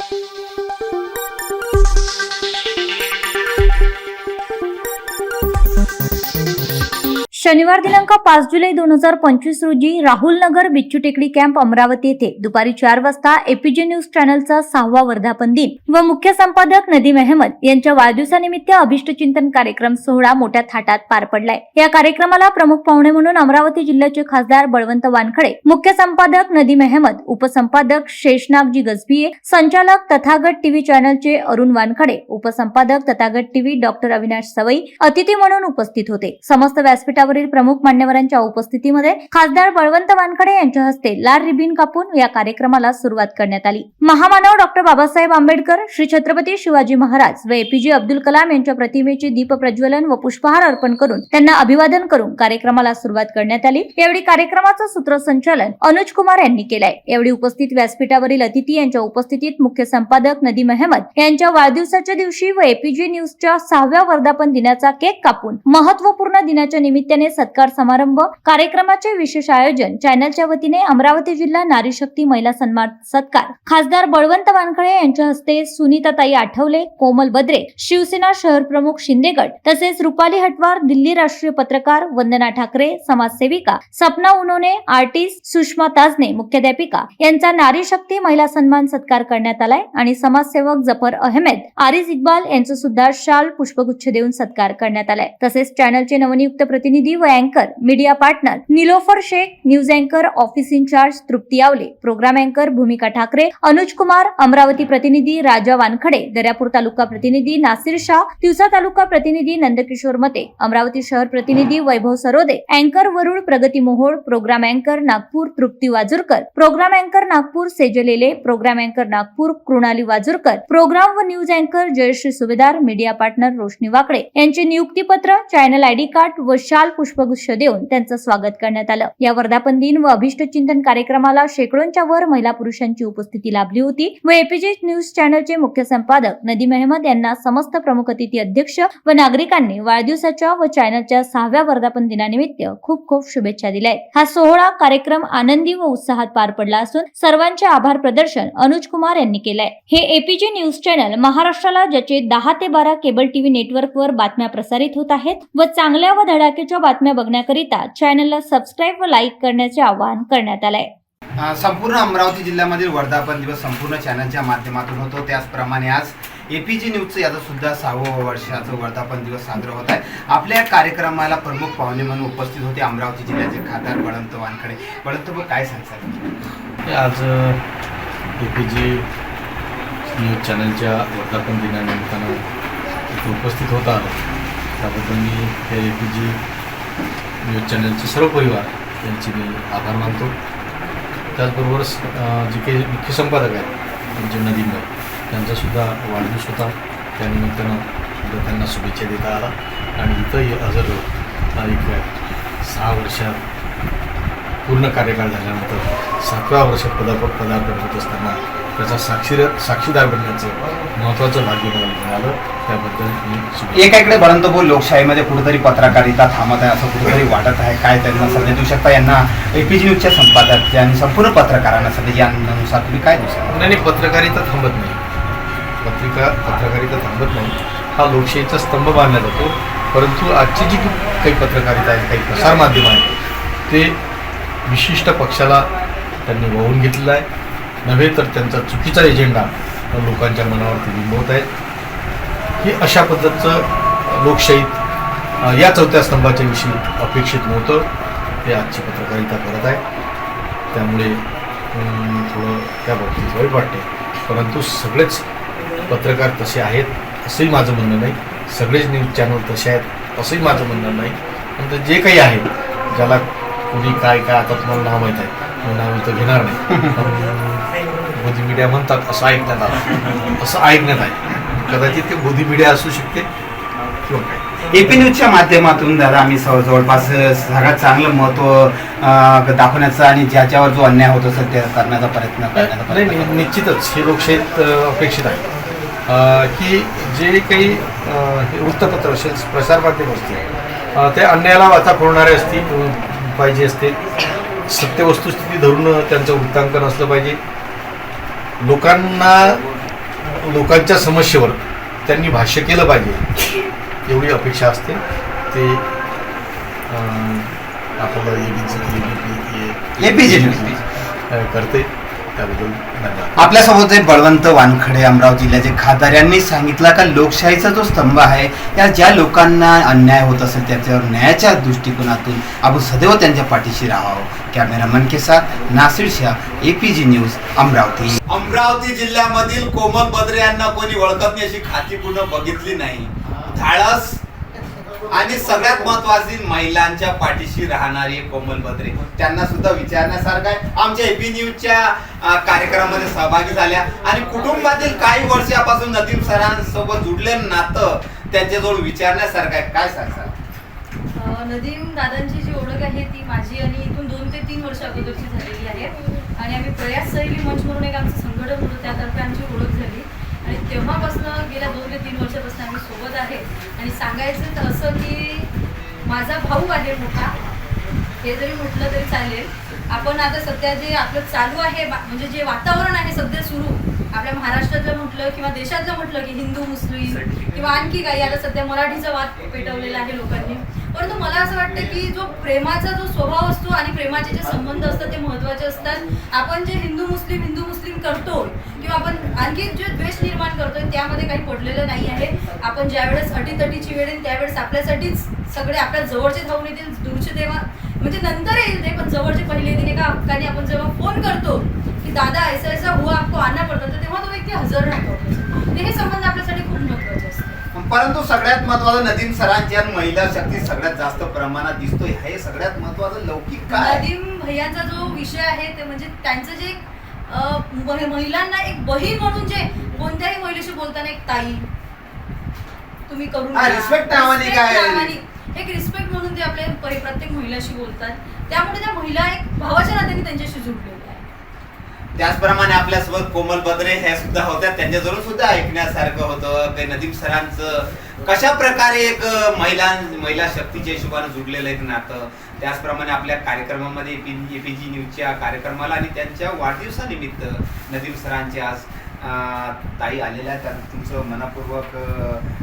thank you. शनिवार दिनांक पाच जुलै दोन हजार पंचवीस रोजी राहुल नगर बिच्चू टेकडी कॅम्प अमरावती येथे दुपारी चार वाजता एपीजे न्यूज चॅनलचा सहावा वर्धापन दिन व मुख्य संपादक नदीम अहमद यांच्या वाढदिवसानिमित्त अभिष्टचिंतन कार्यक्रम सोहळा मोठ्या थाटात पार पडलाय. या कार्यक्रमाला प्रमुख पाहुणे म्हणून अमरावती जिल्ह्याचे खासदार बळवंत वानखडे मुख्य संपादक नदीम अहमद उपसंपादक शेषनागजी गजबिये संचालक तथागत टीव्ही चॅनलचे अरुण वानखडे उपसंपादक तथागत टीव्ही डॉक्टर अविनाश सवई अतिथी म्हणून उपस्थित होते. समस्त व्यासपीठावर व्यासपीठावरील प्रमुख मान्यवरांच्या उपस्थितीमध्ये खासदार बळवंत वानखडे यांच्या हस्ते लाल रिबीन कापून या कार्यक्रमाला सुरुवात करण्यात आली. महामानव डॉक्टर बाबासाहेब आंबेडकर श्री छत्रपती शिवाजी महाराज व एपीजे अब्दुल कलाम यांच्या प्रतिमेचे दीप प्रज्वलन व पुष्पहार अर्पण करून त्यांना अभिवादन करून कार्यक्रमाला सुरुवात करण्यात आली. यावेळी कार्यक्रमाचं सूत्रसंचालन अनुज कुमार यांनी केलंय. यावेळी उपस्थित व्यासपीठावरील अतिथी यांच्या उपस्थितीत मुख्य संपादक नदीम अहमद यांच्या वाढदिवसाच्या दिवशी व एपीजे न्यूजच्या सहाव्या वर्धापन दिनाचा केक कापून महत्त्वपूर्ण दिनाच्या निमित्ताने सत्कार समारंभ कार्यक्रमाचे विशेष आयोजन चॅनलच्या वतीने अमरावती जिल्हा नारी शक्ती महिला सन्मान सत्कार. खासदार बळवंत वानखळे यांच्या हस्ते सुनीताताई आठवले कोमल बद्रे शिवसेना शहर प्रमुख शिंदेगड तसेच रुपाली हटवार दिल्ली राष्ट्रीय पत्रकार वंदना ठाकरे समाजसेविका सपना उनोने आर्टिस्ट सुषमा ताजने मुख्याध्यापिका यांचा नारी शक्ती महिला सन्मान सत्कार करण्यात आलाय आणि समाजसेवक जफर अहमेद आरिज इक्बाल यांचं सुद्धा शाल पुष्पगुच्छ देऊन सत्कार करण्यात आलाय. तसेच चॅनलचे नवनियुक्त प्रतिनिधी व अँकर media partner Nilofar Shaikh news अँकर ऑफिस इन्चार्ज तृप्ती आवले प्रोग्राम अँकर भूमिका ठाकरे अनुज कुमार अमरावती प्रतिनिधी राजा वानखडे दर्यापूर तालुका प्रतिनिधी नासिर शाह तिवसा तालुका प्रतिनिधी नंदकिशोर मते अमरावती शहर प्रतिनिधी वैभव सरोदे अँकर वरुण प्रगती मोहोळ प्रोग्राम अँकर नागपूर तृप्ती वाजुरकर प्रोग्राम अँकर नागपूर सेजलेले प्रोग्राम अँकर नागपूर कृणाली वाजुरकर प्रोग्राम व न्यूज अँकर जयश्री सुभेदार मीडिया पार्टनर रोशनी वाकडे यांचे नियुक्तीपत्र चॅनल आयडी कार्ड व शाल पुष्पगुच्छ देऊन त्यांचं स्वागत करण्यात आलं. या वर्धापन दिन व अभिष्ट चिंतन कार्यक्रमाला शेकडोंच्या वर महिला पुरुषांची उपस्थिती लाभली होती. व एपीजे न्यूज चॅनलचे मुख्य संपादक नदीम अहमद यांना समस्त प्रमुख अतिथी अध्यक्ष व नागरिकांनी वाढदिवसाच्या व चॅनलच्या सहाव्या वर्धापन दिनानिमित्त खूप खूप शुभेच्छा दिल्या आहेत. हा सोहळा कार्यक्रम आनंदी व उत्साहात पार पडला असून सर्वांचे आभार प्रदर्शन अनुज कुमार यांनी केलंय. हे एपीजे न्यूज चॅनल महाराष्ट्राला ज्याचे दहा ते बारा केबल टीव्ही नेटवर्कवर बातम्या प्रसारित होत आहेत व चांगल्या व धडाक्याच्या बातम्या बघण्याकरिता चॅनलला सबस्क्राईब व लाईक करण्याचे आवाहन करण्यात आलंय. संपूर्ण अमरावती जिल्ह्यामधील वर्धापन दिवस संपूर्ण चॅनलच्या माध्यमातून होतो. त्याचप्रमाणे आज ए पी जी न्यूजचं याचं सुद्धा सहावं वर्षाचं वर्धापन दिवस साजरा होत आहे. आपल्या या कार्यक्रमाला प्रमुख पाहुणे म्हणून उपस्थित होते अमरावती जिल्ह्याचे खासदार बळवंत वानखडे. बळवंत भाऊ, काय सांगतात हे आज ए पी जी न्यूज चॅनलच्या वर्धापन दिनानिमित्तानं उपस्थित होत त्याबद्दल मी हे ए पी जी न्यूज चॅनलचे सर्व परिवार यांचे मी आभार मानतो. त्याचबरोबर जे काही मुख्य संपादक आहेत म्हणजे नदीम भाई त्यांचासुद्धा वाढदिवस होता. त्यानिमित्तानं सुद्धा त्यांना शुभेच्छा देता आला. आणि इथंही हजर तारीख एक सहा वर्षात पूर्ण कार्यकाळ झाल्यानंतर सातव्या वर्षात पदार्पण पदार्पण होत असताना त्याचा साक्षीर साक्षीदार बनण्याचं महत्त्वाचं भाग्य मला मिळालं. त्याबद्दल मी एकाकडे बळवंत भाऊ लोकशाहीमध्ये कुठेतरी पत्रकारिता थांबत आहे असं कुठेतरी वाटत आहे. काय त्यांना संदेश देऊ शकता यांना ए पी जी न्यूजच्या संपादक आणि संपूर्ण पत्रकारांना संदेश यानुसार तुम्ही काय देऊ शकता नाही पत्रकारिता थांबत नाही. पत्रिका पत्रकारिता थांबत नाही. हा लोकशाहीचा स्तंभ मानला जातो. परंतु आजची जी काही पत्रकारिता आहे काही प्रसारमाध्यमं आहेत ते विशिष्ट पक्षाला त्यांनी वाहून घेतलेला आहे. नव्हे तर त्यांचा चुकीचा एजेंडा लोकांच्या मनावरती बिंबवत आहेत हे अशा पद्धतीचं लोकशाहीत या चौथ्या स्तंभाच्या विषयी अपेक्षित नव्हतं. ते आजची पत्रकारिता करत आहे. त्यामुळे थोडं त्या बाबतीत वाईट वाटते. परंतु सगळेच पत्रकार तसे आहेत असंही माझं म्हणणं नाही. सगळेच न्यूज चॅनल तसे आहेत असंही माझं म्हणणं नाही. पण जे काही आहे ज्याला कोणी काय काय आता तुम्हाला नाव माहीत आहे नाव इथं घेणार नाही. मोदी मीडिया म्हणतात असं ऐकण्यात आलं. असं ऐकण्यात आहे कदाचित ते मोदी मीडिया असू शकते. किंवा काय. ए पी न्यूजच्या माध्यमातून दादा आम्ही जवळपास सगळ्यात चांगलं महत्त्व दाखवण्याचा आणि ज्याच्यावर जो अन्याय होतो ते करण्याचा प्रयत्न करण्याचा. निश्चितच हे लोकशाहीत अपेक्षित आहे. की जे काही वृत्तपत्र असेल प्रसारमाध्यम असतील ते अन्यायाला वाचा फोडणारे असतील पाहिजे असते सत्य वस्तुस्थिती धरून त्यांचं वृत्तांकन असलं पाहिजे. लोकांना लोकांच्या समस्येवर त्यांनी भाष्य केलं पाहिजे. एवढी अपेक्षा असते. ते अं, आपलं एबीजी APG करते. त्याबद्दल धन्यवाद. आपल्यासोबत आहे बळवंत वानखडे अमरावती जिल्ह्याचे खासदार. यांनी सांगितलं का लोकशाहीचा जो स्तंभ आहे या ज्या लोकांना अन्याय होत असेल त्याच्यावर न्यायाच्या दृष्टिकोनातून आपण सदैव त्यांच्या पाठीशी राहावं. कॅमेरामन के साथ नासिर शाह एपीजी न्यूज अमरावती. अमरावती जिल्ह्यामधील कोमल बद्रे यांना कोणी ओळखत नाही अशी खाती पूर्ण बघितली नाही. धाडस आणि सगळ्यात महत्वाची महिलांच्या पाठीशी राहणारी कोमल बद्रे. त्यांना सुद्धा विचारण्यासारखं आहे. आमच्या एपी न्यूजच्या कार्यक्रमामध्ये सहभागी झाल्या. आणि कुटुंबातील काही वर्षापासून नदीम सरांसोबत जुडले नातं त्यांच्याजवळ विचारण्यासारखं आहे. काय सांगसाल? नदीम दादांची जी ओळख आहे ती माझी आणि इथून दोन ते तीन वर्ष अगोदरची झालेली आहे. आणि आम्ही प्रयास सहली मंच म्हणून एक आमचं संघटन होतं. त्यातर्फे आमची ओळख झाली. आणि तेव्हापासून गेल्या दोन ते तीन वर्षापासून आम्ही सोबत आहे. आणि सांगायचं तर असं की माझा भाऊ आहे मोठा. हे जरी म्हटलं तरी चालेल. आपण आता सध्या जे आपलं चालू आहे म्हणजे जे वातावरण आहे सध्या सुरू आपल्या महाराष्ट्रातलं म्हटलं किंवा देशातलं म्हटलं की हिंदू मुस्लिम किंवा आणखी काही आता सध्या मराठीचा वाद पेटवलेला आहे लोकांनी. परंतु मला असं वाटतं की जो प्रेमाचा जो स्वभाव असतो आणि प्रेमाचे जे संबंध असतात ते महत्त्वाचे असतात. आपण जे हिंदू मुस्लिम हिंदू मुस्लिम करतो किंवा आपण आणखी जे द्वेष निर्माण करतोय त्यामध्ये काही पडलेलं नाही आहे. आपण ज्यावेळेस अटीतटीची वेळ येईल त्यावेळेस आपल्यासाठीच सगळे आपल्या जवळचे धावून येतील दूरचे तेव्हा म्हणजे नंतर येईल ते पण जवळचे पहिले दिन एका हक्काने आपण जेव्हा फोन करतो की दादा ऐसा ऐसा हुआ आपको आना पडतं तर तेव्हा तो व्यक्ती हजर राहतो. तर हे संबंध आपल्यासाठी खूप महत्त्वाचे असतात. परंतु सगळ्यात महत्वाचं नदीम सरांची आणि महिला शक्ती सगळ्यात जास्त प्रमाणात दिसतोय हे सगळ्यात महत्वाचं लौकिक काय? नदीम भैयांचा जो विषय आहे ते म्हणजे त्यांचं जे महिलांना एक बहीण म्हणून जे कोणत्याही महिलेशी बोलताना एक ताई. तुम्ही करून हा, respect नावाने काय? एक रिस्पेक्ट म्हणून ते आपल्या परि- प्रत्येक महिलाशी बोलतात. त्यामुळे त्या महिला एक भावाच्या नात्याने त्यांच्याशी जुडलेल्या आहेत त्याचप्रमाणे आपल्यासोबत कोमल बद्रे ह्या सुद्धा होत्या. त्यांच्याजवळ सुद्धा ऐकण्यासारखं होतं. काही नदीम सरांचं कशा प्रकारे एक महिला महिला शक्तीच्या हिशोबाने जुडलेलं एक नातं. त्याचप्रमाणे आपल्या कार्यक्रमामध्ये एपीजी न्यूजच्या कार्यक्रमाला आणि त्यांच्या वाढदिवसानिमित्त नदीम सरांचे आज ताई आलेल्या आहेत. आणि तुमचं मनापूर्वक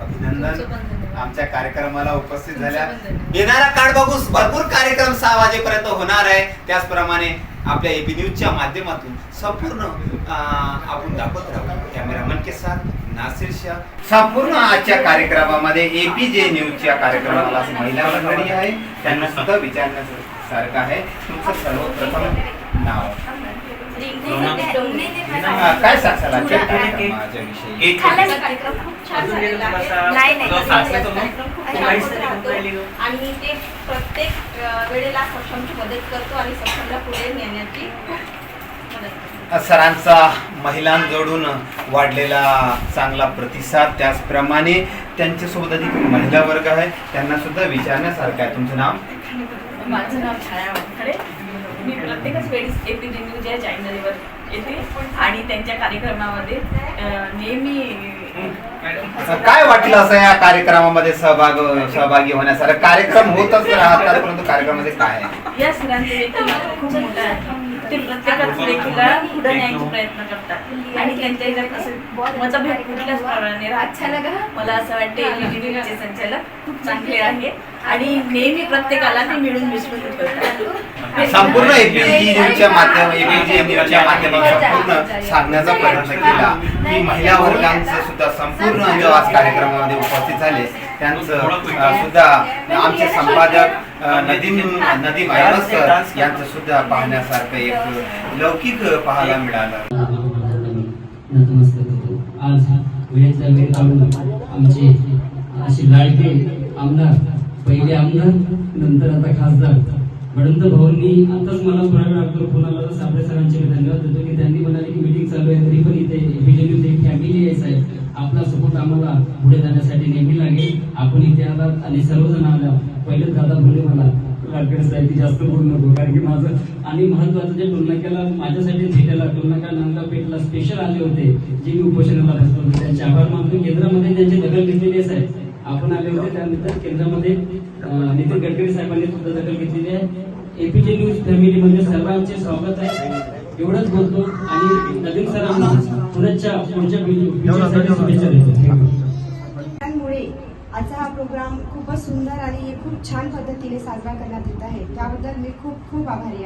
अभिनंदन. आमच्या कार्यक्रमाला उपस्थित झाल्या. येणारा काळ बघू भरपूर कार्यक्रम सहा वाजेपर्यंत होणार आहे. त्याचप्रमाणे आपल्या एबी न्यूजच्या माध्यमातून संपूर्ण आपण दाखवत राहू. कॅमेरामन के साथ नासिर शाह. संपूर्ण आजच्या कार्यक्रमामध्ये एपीजे न्यूजच्या कार्यक्रमाला महिला मंडळी आहे. त्यांना सुद्धा विचारण्यासारखं आहे. तुमचं सर्वप्रथम नाव. काय सांगाल? आजच्या कार्यक्रमाच्या विषयी छान झालेला आहे. नाही नाही. आणि ते प्रत्येक वेळेला सक्षमची मदत करतो आणि सक्षमला पुढे नेण्याची खूप मदत करतो. सरांचा महिलांजोडून वाढलेला चांगला प्रतिसाद त्याचप्रमाणे त्यांच्यासोबत अधिक महिला वर्ग आहे त्यांना सुद्धा विचारण्यासारखं आहे. तुमचं नाव? माझं नाव छाया मी प्रत्येकच वेळेस पी न्यूज या चॅनलवर येते. आणि त्यांच्या कार्यक्रमामध्ये अं, असं काय वाटलं असं या कार्यक्रमामध्ये सहभाग सहभागी होण्यासारखं कार्यक्रम होतच राहतात परंतु कार्यक्रमामध्ये काय आहे? या सरांचं व्यक्तिमत्व खूप मोठं आहे. ते प्रत्येकाच व्यक्तीला पुढे न्यायचा प्रयत्न करतात. आणि त्यांच्या ह्याच्यात असं मतभेद कुठल्याच प्रकारे अच्छा लगा? मला असं वाटते एबीपीचे संचालक खूप चांगले आहे. आणि नेहमी प्रत्येकाला ते मिळून मिसळून संपूर्ण माध्यम माध्यमातून संपूर्ण सांगण्याचा प्रयत्न केला. की महिला वर्गांचं सुद्धा संपूर्ण जो आज कार्यक्रमामध्ये उपस्थित झाले. त्यांचं अं, सुद्धा आमचे संपादक नदीम नदीम यांचं सुद्धा पाहण्यासारखं एक लौकिक पाहायला मिळालं. नतमस्तक होतो आज वेळेचा वेळ काढून आमचे असे लाडके आमदार पहिले आमदार नंतर आता खासदार बळवंत भाऊंनी आताच मला थोड्या वेळ अगोदर फोन आला तर साबळे सरांचे धन्यवाद देतो की त्यांनी म्हणाले की मीटिंग चालू आहे तरी पण इथे फॅमिली आहे साहेब. आपला सपोर्ट आम्हाला पुढे जाण्यासाठी नेहमी लागेल. आपण इथे आलात आणि सर्वजण आल्या. पहिलेच दादा बोलले मला साहेब जास्त बोलू नको कारण की माझं आणि महत्वाचं जे टोलनाक्याला माझ्यासाठी भेटायला टोलनाका नांदला पेठला स्पेशल आले होते. जे मी उपोषणाला बसलो होते त्यांचे आभार मानतो. केंद्रामध्ये त्यांची दखल घेतलेली आहे आपण आले होते त्यानंतर केंद्रामध्ये नितीन गडकरी साहेबांनी सुद्धा दखल घेतलेली आहे. एपीजे न्यूज फॅमिलीमध्ये सर्वांचे स्वागत आहे. एवढंच बोलतो आणि नवीन सरांना पुण्याच्या पुढच्या शुभेच्छा देतो. त्यामुळे आजचा हा प्रोग्राम खूपच सुंदर आणि खूप छान पद्धतीने साजरा करण्यात येत आहे. त्याबद्दल मी खूप खूप आभारी आहे.